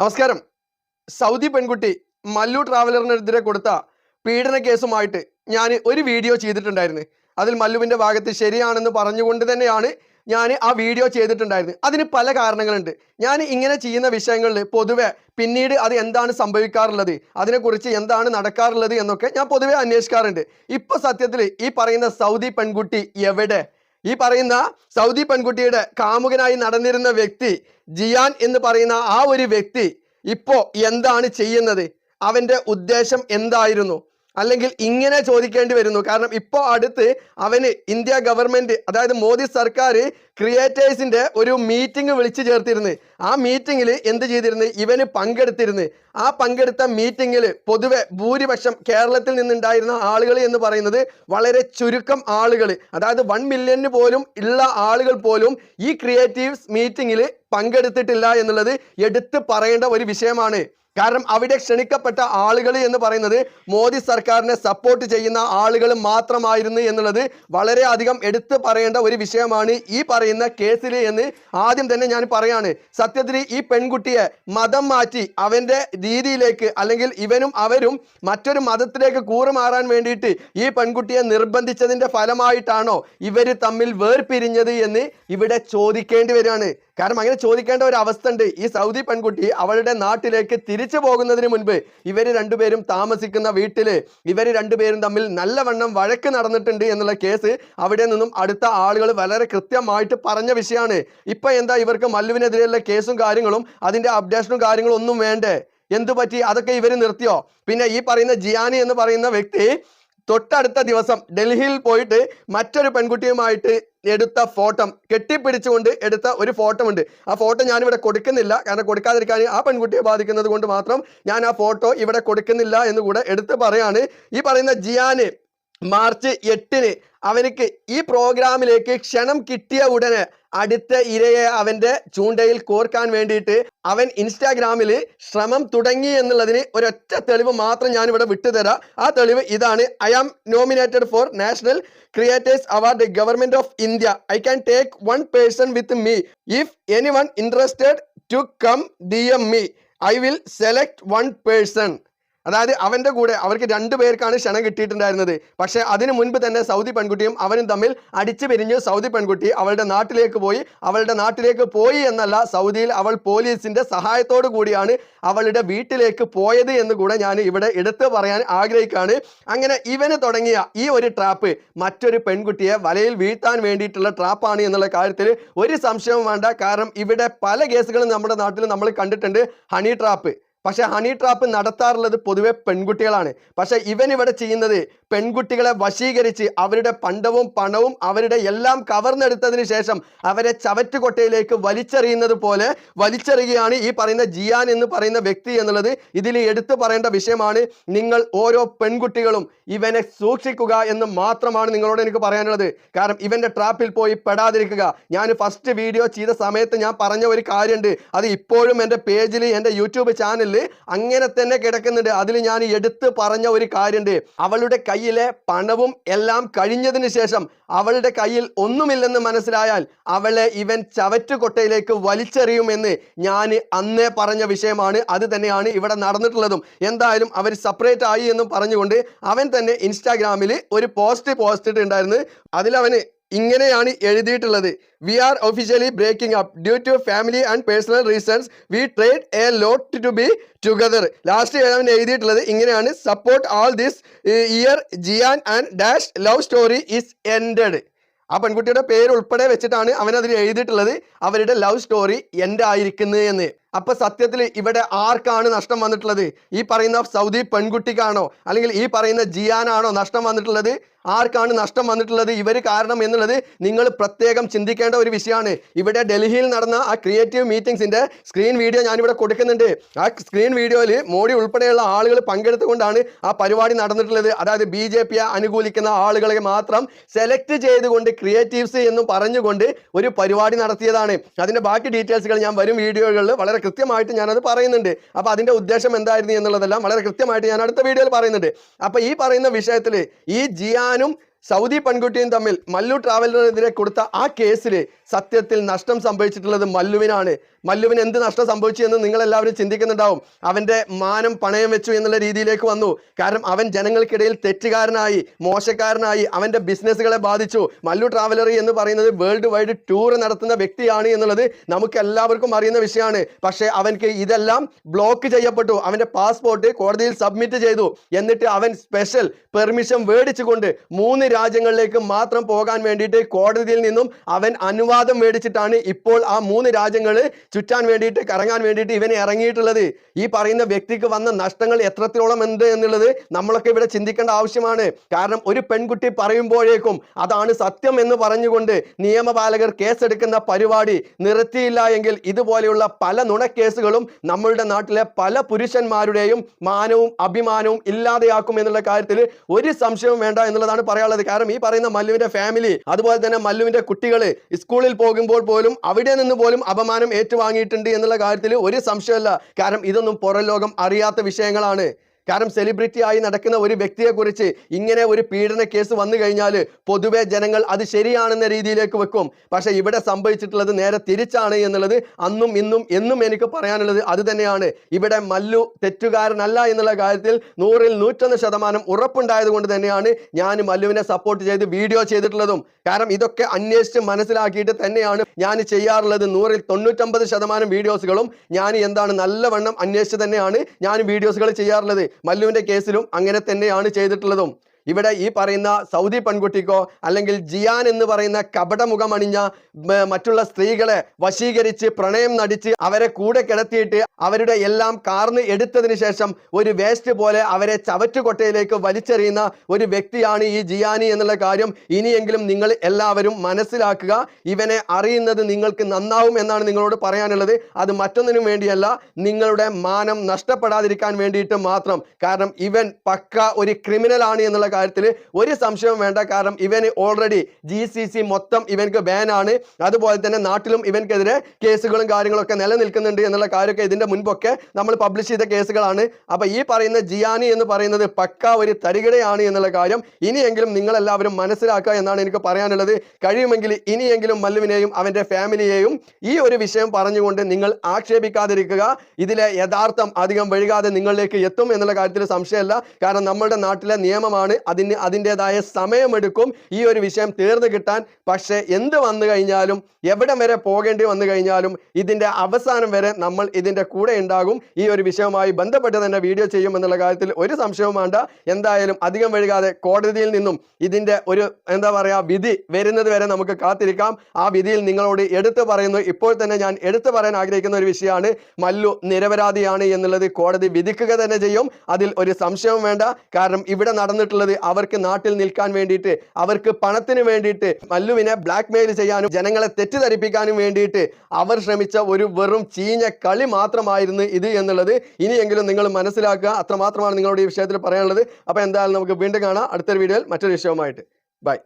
നമസ്കാരം. സൗദി പെൺകുട്ടി മല്ലു ട്രാവലറിനെതിരെ കൊടുത്ത പീഡന കേസുമായിട്ട് ഞാൻ ഒരു വീഡിയോ ചെയ്തിട്ടുണ്ടായിരുന്നു. അതിൽ മല്ലുവിന്റെ ഭാഗത്ത് ശരിയാണെന്ന് പറഞ്ഞുകൊണ്ട് തന്നെയാണ് ഞാൻ ആ വീഡിയോ ചെയ്തിട്ടുണ്ടായിരുന്നു അതിന് പല കാരണങ്ങളുണ്ട്. ഞാൻ ഇങ്ങനെ ചെയ്യുന്ന വിഷയങ്ങളിൽ പൊതുവെ പിന്നീട് അത് എന്താണ് സംഭവിക്കാറുള്ളത് അതിനെക്കുറിച്ച് എന്താണ് നടക്കാറുള്ളത് എന്നൊക്കെ ഞാൻ പൊതുവെ അന്വേഷിക്കാറുണ്ട്. ഇപ്പോൾ സത്യത്തിൽ ഈ പറയുന്ന സൗദി പെൺകുട്ടി എവിടെ? ഈ പറയുന്ന സൗദി പെൺകുട്ടിയുടെ കാമുകനായി നടന്നിരുന്ന വ്യക്തി ജിയാൻ എന്ന് പറയുന്ന ആ ഒരു വ്യക്തി ഇപ്പോ എന്താണ് ചെയ്യുന്നത്? അവന്റെ ഉദ്ദേശം എന്തായിരുന്നു? അല്ലെങ്കിൽ ഇങ്ങനെ ചോദിക്കേണ്ടി വരുന്നു. കാരണം ഇപ്പോൾ അടുത്ത് അവന് ഇന്ത്യ ഗവൺമെന്റ് അതായത് മോദി സർക്കാർ ക്രിയേറ്റേഴ്സിന്റെ ഒരു മീറ്റിംഗ് വിളിച്ചു ചേർത്തിരുന്നു. ആ മീറ്റിംഗിൽ എന്ത് ചെയ്തിരുന്നു? ഇവന് പങ്കെടുത്തിരുന്നു. ആ പങ്കെടുത്ത മീറ്റിംഗിൽ പൊതുവെ ഭൂരിപക്ഷം കേരളത്തിൽ നിന്നുണ്ടായിരുന്ന ആളുകൾ എന്ന് പറയുന്നത് വളരെ ചുരുക്കം ആളുകൾ. അതായത് വൺ മില്യണിന് പോലും ഉള്ള ആളുകൾ പോലും ഈ ക്രിയേറ്റീവ്സ് മീറ്റിംഗിൽ പങ്കെടുത്തിട്ടില്ല എന്നുള്ളത് എടുത്തു പറയേണ്ട ഒരു വിഷയമാണ്. കാരണം അവിടെ ക്ഷണിക്കപ്പെട്ട ആളുകൾ എന്ന് പറയുന്നത് മോദി സർക്കാരിനെ സപ്പോർട്ട് ചെയ്യുന്ന ആളുകൾ മാത്രമായിരുന്നു എന്നുള്ളത് വളരെ അധികം എടുത്തു പറയേണ്ട ഒരു വിഷയമാണ് ഈ പറയുന്ന കേസിൽ എന്ന് ആദ്യം തന്നെ ഞാൻ പറയാണ്. സത്യത്തിൽ ഈ പെൺകുട്ടിയെ മതം മാറ്റി അവന്റെ രീതിയിലേക്ക് അല്ലെങ്കിൽ ഇവനും അവരും മറ്റൊരു മതത്തിലേക്ക് കൂറുമാറാൻ വേണ്ടിയിട്ട് ഈ പെൺകുട്ടിയെ നിർബന്ധിച്ചതിന്റെ ഫലമായിട്ടാണോ ഇവർ തമ്മിൽ വേർപിരിഞ്ഞത് എന്ന് ഇവിടെ ചോദിക്കേണ്ടി വരികയാണ്. കാരണം അങ്ങനെ ചോദിക്കേണ്ട ഒരു അവസ്ഥ ഉണ്ട് ഈ സൗദി പെൺകുട്ടി അവളുടെ നാട്ടിലേക്ക് തിരിച്ചു പോകുന്നതിന് മുൻപ് ഇവർ രണ്ടുപേരും താമസിക്കുന്ന വീട്ടിൽ ഇവർ രണ്ടുപേരും തമ്മിൽ നല്ലവണ്ണം വഴക്ക് നടന്നിട്ടുണ്ട് എന്നുള്ള കേസ് അവിടെ നിന്നും അടുത്ത ആളുകൾ വളരെ കൃത്യമായിട്ട് പറഞ്ഞ വിഷയമാണ്. ഇപ്പൊ എന്താ ഇവർക്ക് മല്ലുവിനെതിരെയുള്ള കേസും കാര്യങ്ങളും അതിന്റെ അപ്ഡേഷനും കാര്യങ്ങളും ഒന്നും വേണ്ടേ? എന്തു പറ്റി അതൊക്കെ ഇവർ നിർത്തിയോ? പിന്നെ ഈ പറയുന്ന ജിയാനി എന്ന് പറയുന്ന വ്യക്തി തൊട്ടടുത്ത ദിവസം ഡൽഹിയിൽ പോയിട്ട് മറ്റൊരു പെൺകുട്ടിയുമായിട്ട് എടുത്ത ഫോട്ടോ കെട്ടിപ്പിടിച്ചുകൊണ്ട് എടുത്ത ഒരു ഫോട്ടോ ഉണ്ട് ആ ഫോട്ടോ ഞാനിവിടെ കൊടുക്കുന്നില്ല. കാരണം കൊടുക്കാതിരിക്കാൻ ആ പെൺകുട്ടിയെ ബാധിക്കുന്നത് കൊണ്ട് മാത്രം ഞാൻ ആ ഫോട്ടോ ഇവിടെ കൊടുക്കുന്നില്ല എന്ന് കൂടെ എടുത്ത് പറയാണ്. ഈ പറയുന്ന ജിയാന് മാർച്ച് എട്ടിന് അവനക്ക് ഈ പ്രോഗ്രാമിലേക്ക് ക്ഷണം കിട്ടിയ ഉടനെ അടുത്ത ഇരയെ അവന്റെ ചൂണ്ടയിൽ കോർക്കാൻ വേണ്ടിയിട്ട് അവൻ ഇൻസ്റ്റാഗ്രാമിൽ ശ്രമം തുടങ്ങി എന്നുള്ളതിന് ഒരൊറ്റ തെളിവ് മാത്രം ഞാനിവിടെ വിട്ടുതരാം. ആ തെളിവ് ഇതാണ്. I am nominated for national creators award government of India I can take one person with me if any one interested to come D M me I will select one person അതായത് അവന്റെ കൂടെ അവർക്ക് രണ്ടു പേർക്കാണ് ക്ഷണം കിട്ടിയിട്ടുണ്ടായിരുന്നത്. പക്ഷേ അതിനു മുൻപ് തന്നെ സൗദി പെൺകുട്ടിയും അവനും തമ്മിൽ അടിച്ചു പിരിഞ്ഞ് സൗദി പെൺകുട്ടി അവളുടെ നാട്ടിലേക്ക് പോയി. അവളുടെ നാട്ടിലേക്ക് പോയി എന്നല്ല സൗദിയിൽ അവൾ പോലീസിന്റെ സഹായത്തോടു കൂടിയാണ് അവളുടെ വീട്ടിലേക്ക് പോയത് എന്ന് കൂടെ ഞാൻ ഇവിടെ എടുത്തു പറയാൻ ആഗ്രഹിക്കുകയാണ്. അങ്ങനെ ഇവന് തുടങ്ങിയ ഈ ഒരു ട്രാപ്പ് മറ്റൊരു പെൺകുട്ടിയെ വലയിൽ വീഴ്ത്താൻ വേണ്ടിയിട്ടുള്ള ട്രാപ്പാണ് എന്നുള്ള കാര്യത്തിൽ ഒരു സംശയവും വേണ്ട. കാരണം ഇവിടെ പല കേസുകളും നമ്മുടെ നാട്ടിൽ നമ്മൾ കണ്ടിട്ടുണ്ട്. ഹണി ട്രാപ്പ് പക്ഷെ ഹണി ട്രാപ്പ് നടത്താറുള്ളത് പൊതുവെ പെൺകുട്ടികളാണ്. പക്ഷെ ഇവൻ ഇവിടെ ചെയ്യുന്നത് പെൺകുട്ടികളെ വശീകരിച്ച് അവരുടെ പണ്ടവും പണവും അവരുടെ എല്ലാം കവർന്നെടുത്തതിന് ശേഷം അവരെ ചവറ്റുകൊട്ടയിലേക്ക് വലിച്ചെറിയുന്നത് പോലെ വലിച്ചെറിയുകയാണ് ഈ പറയുന്ന ജിയാൻ എന്ന് പറയുന്ന വ്യക്തി എന്നുള്ളത്. ഇതിൽ എടുത്തു പറയേണ്ട വിഷയമാണ് നിങ്ങൾ ഓരോ പെൺകുട്ടികളും ഇവനെ സൂക്ഷിക്കുക എന്ന് മാത്രമാണ് നിങ്ങളോട് എനിക്ക് പറയാനുള്ളത്. കാരണം ഇവന്റെ ട്രാപ്പിൽ പോയി പെടാതിരിക്കുക. ഞാൻ ഫസ്റ്റ് വീഡിയോ ചെയ്ത സമയത്ത് ഞാൻ പറഞ്ഞ ഒരു കാര്യമുണ്ട് അത് ഇപ്പോഴും എന്റെ പേജിൽ എന്റെ യൂട്യൂബ് ചാനലിൽ അങ്ങനെ തന്നെ കിടക്കുന്നുണ്ട്. അതിൽ ഞാൻ എടുത്ത് പറഞ്ഞ ഒരു കാര്യമുണ്ട് അവളുടെ കയ്യിലെ പണവും എല്ലാം കഴിഞ്ഞതിന് ശേഷം അവളുടെ കയ്യിൽ ഒന്നുമില്ലെന്ന് മനസ്സിലായാൽ അവളെ ഇവൻ ചവറ്റുകൊട്ടയിലേക്ക് വലിച്ചെറിയുമെന്ന് ഞാൻ അന്നേ പറഞ്ഞ വിഷയമാണ്. അത് തന്നെയാണ് ഇവിടെ നടന്നിട്ടുള്ളതും. എന്തായാലും അവർ സെപ്പറേറ്റ് ആയി എന്നും പറഞ്ഞുകൊണ്ട് അവൻ തന്നെ ഇൻസ്റ്റാഗ്രാമിൽ ഒരു പോസ്റ്റ് പോസ്റ്റ് ഇട്ടുണ്ടായിരുന്നു അതിലവന് ഇങ്ങനെയാണ് എഴുതിയിട്ടുള്ളത്. We are officially breaking up due to family and personal reasons we tried a lot to be together last അവൻ എഴുതിയിട്ടുള്ളത് ഇങ്ങനെയാണ്. Support all this year Jiyan and dash love story is ended ആ പെൺകുട്ടിയുടെ പേര് ഉൾപ്പെടെ വെച്ചിട്ടാണ് അവൻ അതിൽ എഴുതിയിട്ടുള്ളത്. അവരുടെ ലവ് സ്റ്റോറി എന്റെ ആയിരിക്കുന്നത് എന്ന്. അപ്പൊ സത്യത്തിൽ ഇവിടെ ആർക്കാണ് നഷ്ടം വന്നിട്ടുള്ളത്? ഈ പറയുന്ന സൗദി പെൺകുട്ടിക്കാണോ? അല്ലെങ്കിൽ ഈ പറയുന്ന ജിയാനാണോ നഷ്ടം വന്നിട്ടുള്ളത്? ആർക്കാണ് നഷ്ടം വന്നിട്ടുള്ളത്? ഇവർ കാരണം എന്നുള്ളത് നിങ്ങൾ പ്രത്യേകം ചിന്തിക്കേണ്ട ഒരു വിഷയമാണ്. ഇവിടെ ഡൽഹിയിൽ നടന്ന ആ ക്രിയേറ്റീവ് മീറ്റിംഗ്സിന്റെ സ്ക്രീൻ വീഡിയോ ഞാനിവിടെ കൊടുക്കുന്നുണ്ട്. ആ സ്ക്രീൻ വീഡിയോയിൽ മോഡി ഉൾപ്പെടെയുള്ള ആളുകൾ പങ്കെടുത്തുകൊണ്ടാണ് ആ പരിപാടി നടന്നിട്ടുള്ളത്. അതായത് ബി ജെ പിയെ അനുകൂലിക്കുന്ന ആളുകളെ മാത്രം സെലക്ട് ചെയ്തുകൊണ്ട് ക്രിയേറ്റീവ്സ് എന്നും പറഞ്ഞുകൊണ്ട് ഒരു പരിപാടി നടത്തിയതാണ്. അതിന്റെ ബാക്കി ഡീറ്റെയിൽസുകൾ ഞാൻ വരും വീഡിയോകളിൽ വളരെ കൃത്യമായിട്ട് ഞാനത് പറയുന്നുണ്ട്. അപ്പോൾ അതിന്റെ ഉദ്ദേശം എന്തായിരുന്നു എന്നുള്ളതെല്ലാം വളരെ കൃത്യമായിട്ട് ഞാൻ അടുത്ത വീഡിയോയിൽ പറയുന്നുണ്ട്. അപ്പോൾ ഈ പറയുന്ന വിഷയത്തിൽ ഈ ജിയാനും സൗദി പെൺകുട്ടിയും തമ്മിൽ മല്ലു ട്രാവലറിനെതിരെ കൊടുത്ത ആ കേസിൽ സത്യത്തിൽ നഷ്ടം സംഭവിച്ചിട്ടുള്ളത് മല്ലുവിനാണ്. മല്ലുവിന് എന്ത് നഷ്ടം സംഭവിച്ചു എന്ന് നിങ്ങൾ എല്ലാവരും ചിന്തിക്കുന്നുണ്ടാവും. അവന്റെ മാനം പണയം വെച്ചു എന്നുള്ള രീതിയിലേക്ക് വന്നു. കാരണം അവൻ ജനങ്ങൾക്കിടയിൽ തെറ്റുകാരനായി മോശക്കാരനായി അവന്റെ ബിസിനസ്സുകളെ ബാധിച്ചു. മല്ലു ട്രാവലറി എന്ന് പറയുന്നത് വേൾഡ് വൈഡ് ടൂർ നടത്തുന്ന വ്യക്തിയാണ് എന്നുള്ളത് നമുക്ക് എല്ലാവർക്കും അറിയുന്ന വിഷയമാണ്. പക്ഷേ അവൻക്ക് ഇതെല്ലാം ബ്ലോക്ക് ചെയ്യപ്പെട്ടു. അവന്റെ പാസ്പോർട്ട് കോടതിയിൽ സബ്മിറ്റ് ചെയ്തു. എന്നിട്ട് അവൻ സ്പെഷ്യൽ പെർമിഷൻ മേടിച്ചുകൊണ്ട് മൂന്ന് രാജ്യങ്ങളിലേക്ക് മാത്രം പോകാൻ വേണ്ടിയിട്ട് കോടതിയിൽ നിന്നും അവൻ അനുവാദം മേടിച്ചിട്ടാണ് ഇപ്പോൾ ആ മൂന്ന് രാജ്യങ്ങൾ ചുറ്റാൻ വേണ്ടിയിട്ട് കറങ്ങാൻ വേണ്ടിയിട്ട് ഇവൻ ഇറങ്ങിയിട്ടുള്ളത്. ഈ പറയുന്ന വ്യക്തിക്ക് വന്ന നഷ്ടങ്ങൾ എത്രത്തോളം ഉണ്ട് എന്നുള്ളത് നമ്മളൊക്കെ ഇവിടെ ചിന്തിക്കേണ്ട ആവശ്യമാണ്. കാരണം ഒരു പെൺകുട്ടി പറയുമ്പോഴേക്കും അതാണ് സത്യം എന്ന് പറഞ്ഞുകൊണ്ട് നിയമപാലകർ കേസെടുക്കുന്ന പരിപാടി നിർത്തിയില്ല എങ്കിൽ ഇതുപോലെയുള്ള പല നുണക്കേസുകളും നമ്മളുടെ നാട്ടിലെ പല പുരുഷന്മാരുടെയും മാനവും അഭിമാനവും ഇല്ലാതെയാക്കും എന്നുള്ള കാര്യത്തിൽ ഒരു സംശയവും വേണ്ട എന്നുള്ളതാണ് പറയാനുള്ളത്. കാരണം ഈ പറയുന്ന മല്ലുവിന്റെ ഫാമിലി അതുപോലെ തന്നെ മല്ലുവിന്റെ കുട്ടികൾ സ്കൂളിൽ പോകുമ്പോൾ പോലും അവിടെ നിന്ന് പോലും അപമാനം ഏറ്റുവാങ്ങിയിട്ടുണ്ട് എന്നുള്ള കാര്യത്തിൽ ഒരു സംശയമല്ല കാരണം ഇതൊന്നും പുറം ലോകം അറിയാത്ത വിഷയങ്ങളാണ്. കാരണം സെലിബ്രിറ്റി ആയി നടക്കുന്ന ഒരു വ്യക്തിയെക്കുറിച്ച് ഇങ്ങനെ ഒരു പീഡന കേസ് വന്നു കഴിഞ്ഞാൽ പൊതുവെ ജനങ്ങൾ അത് ശരിയാണെന്ന രീതിയിലേക്ക് വെക്കും. പക്ഷേ ഇവിടെ സംഭവിച്ചിട്ടുള്ളത് നേരെ തിരിച്ചാണ് എന്നുള്ളത് അന്നും ഇന്നും എന്നും എനിക്ക് പറയാനുള്ളത് അത് തന്നെയാണ്. ഇവിടെ മല്ലു തെറ്റുകാരനല്ല എന്നുള്ള കാര്യത്തിൽ നൂറിൽ നൂറ്റൊന്ന് ശതമാനം ഉറപ്പുണ്ടായത് കൊണ്ട് തന്നെയാണ് ഞാൻ മല്ലുവിനെ സപ്പോർട്ട് ചെയ്ത് വീഡിയോ ചെയ്തിട്ടുള്ളതും. കാരണം ഇതൊക്കെ അന്വേഷിച്ച് മനസ്സിലാക്കിയിട്ട് തന്നെയാണ് ഞാൻ ചെയ്യാറുള്ളത്. നൂറിൽ തൊണ്ണൂറ്റമ്പത് ശതമാനം വീഡിയോസുകളും ഞാൻ എന്താണ് നല്ലവണ്ണം അന്വേഷിച്ച് തന്നെയാണ് ഞാൻ വീഡിയോസുകൾ ചെയ്യാറുള്ളത്. മല്ലുവിന്റെ കേസിലും അങ്ങനെ തന്നെയാണ് ചെയ്തിട്ടുള്ളതും. ഇവിടെ ഈ പറയുന്ന സൗദി പെൺകുട്ടിക്കോ അല്ലെങ്കിൽ ജിയാൻ എന്ന് പറയുന്ന കപടമുഖമണിഞ്ഞ മറ്റുള്ള സ്ത്രീകളെ വശീകരിച്ച് പ്രണയം നടിച്ച് അവരെ കൂടെ കിടത്തിയിട്ട് അവരുടെ എല്ലാം കാർന്ന് എടുത്തതിന് ശേഷം ഒരു വേസ്റ്റ് പോലെ അവരെ ചവറ്റുകൊട്ടയിലേക്ക് വലിച്ചെറിയുന്ന ഒരു വ്യക്തിയാണ് ഈ ജിയാനി എന്നുള്ള കാര്യം ഇനിയെങ്കിലും നിങ്ങൾ എല്ലാവരും മനസ്സിലാക്കുക. ഇവനെ അറിയുന്നത് നിങ്ങൾക്ക് നന്നാവും എന്നാണ് നിങ്ങളോട് പറയാനുള്ളത്. അത് മറ്റൊന്നിനും വേണ്ടിയല്ല നിങ്ങളുടെ മാനം നഷ്ടപ്പെടാതിരിക്കാൻ വേണ്ടിയിട്ട് മാത്രം. കാരണം ഇവൻ പക്ക ഒരു ക്രിമിനൽ ആണ് എന്നുള്ള കാര്യത്തിൽ ഒരു സംശയവും വേണ്ട. കാരണം ഇവന് ഓൾറെഡി ജി സി സി മൊത്തം ഇവൻക്ക് ബാനാണ് അതുപോലെ തന്നെ നാട്ടിലും ഇവൻക്കെതിരെ കേസുകളും കാര്യങ്ങളൊക്കെ നിലനിൽക്കുന്നുണ്ട് എന്നുള്ള കാര്യമൊക്കെ ഇതിന്റെ മുൻപൊക്കെ നമ്മൾ പബ്ലിഷ് ചെയ്ത കേസുകളാണ്. അപ്പോൾ ഈ പറയുന്ന ജിയാനി എന്ന് പറയുന്നത് പക്ക ഒരു തരികിടയാണ് എന്നുള്ള കാര്യം ഇനിയെങ്കിലും നിങ്ങളെല്ലാവരും മനസ്സിലാക്കുക എന്നാണ് എനിക്ക് പറയാനുള്ളത്. കഴിയുമെങ്കിൽ ഇനിയെങ്കിലും മല്ലുവിനെയും അവന്റെ ഫാമിലിയെയും ഈ ഒരു വിഷയം പറഞ്ഞുകൊണ്ട് നിങ്ങൾ ആക്ഷേപിക്കാതിരിക്കുക. ഇതിലെ യഥാർത്ഥം അധികം വഴുകാതെ നിങ്ങളിലേക്ക് എത്തും എന്നുള്ള കാര്യത്തിൽ സംശയമല്ല. കാരണം നമ്മളുടെ നാട്ടിലെ നിയമമാണ് അതിന് അതിന്റെതായ സമയമെടുക്കും. ഈ ഒരു വിഷയം തീർന്നു കിട്ടാൻ. പക്ഷേ എന്ത് വന്നു കഴിഞ്ഞാലും എവിടം വരെ പോകേണ്ടി വന്നു കഴിഞ്ഞാലും ഇതിന്റെ അവസാനം വരെ നമ്മൾ ഇതിന്റെ കൂടെ ഉണ്ടാകും. ഈ ഒരു വിഷയവുമായി ബന്ധപ്പെട്ട് തന്നെ വീഡിയോ ചെയ്യും എന്നുള്ള കാര്യത്തിൽ ഒരു സംശയവും വേണ്ട. എന്തായാലും അധികം വൈകാതെ കോടതിയിൽ നിന്നും ഇതിന്റെ ഒരു എന്താ പറയുക വിധി വരുന്നത് വരെ നമുക്ക് കാത്തിരിക്കാം. ആ വിധിയിൽ നിങ്ങളോട് എടുത്തു പറയുന്നു. ഇപ്പോൾ തന്നെ ഞാൻ എടുത്തു പറയാൻ ആഗ്രഹിക്കുന്ന ഒരു വിഷയമാണ്. മല്ലു നിരപരാധിയാണ് എന്നുള്ളത് കോടതി വിധിക്കുക തന്നെ ചെയ്യും. അതിൽ ഒരു സംശയവും വേണ്ട. കാരണം ഇവിടെ നടന്നിട്ടുള്ളത് അവർക്ക് നാട്ടിൽ നിൽക്കാൻ വേണ്ടിയിട്ട് അവർക്ക് പണത്തിന് വേണ്ടിയിട്ട് മല്ലുവിനെ ബ്ലാക്ക് മെയിൽ ചെയ്യാനും ജനങ്ങളെ തെറ്റിദ്ധരിപ്പിക്കാനും വേണ്ടിയിട്ട് അവർ ശ്രമിച്ച ഒരു വെറും ചീഞ്ഞ കളി മാത്രമായിരുന്നു ഇത് എന്നുള്ളത് ഇനിയെങ്കിലും നിങ്ങൾ മനസ്സിലാക്കുക. അത്രമാത്രമാണ് നിങ്ങളുടെ ഈ വിഷയത്തിൽ പറയാനുള്ളത്. അപ്പോൾ എന്തായാലും നമുക്ക് വീണ്ടും കാണാം. അടുത്തൊരു വീഡിയോയിൽ മറ്റൊരു വിഷയവുമായിട്ട്. ബൈ.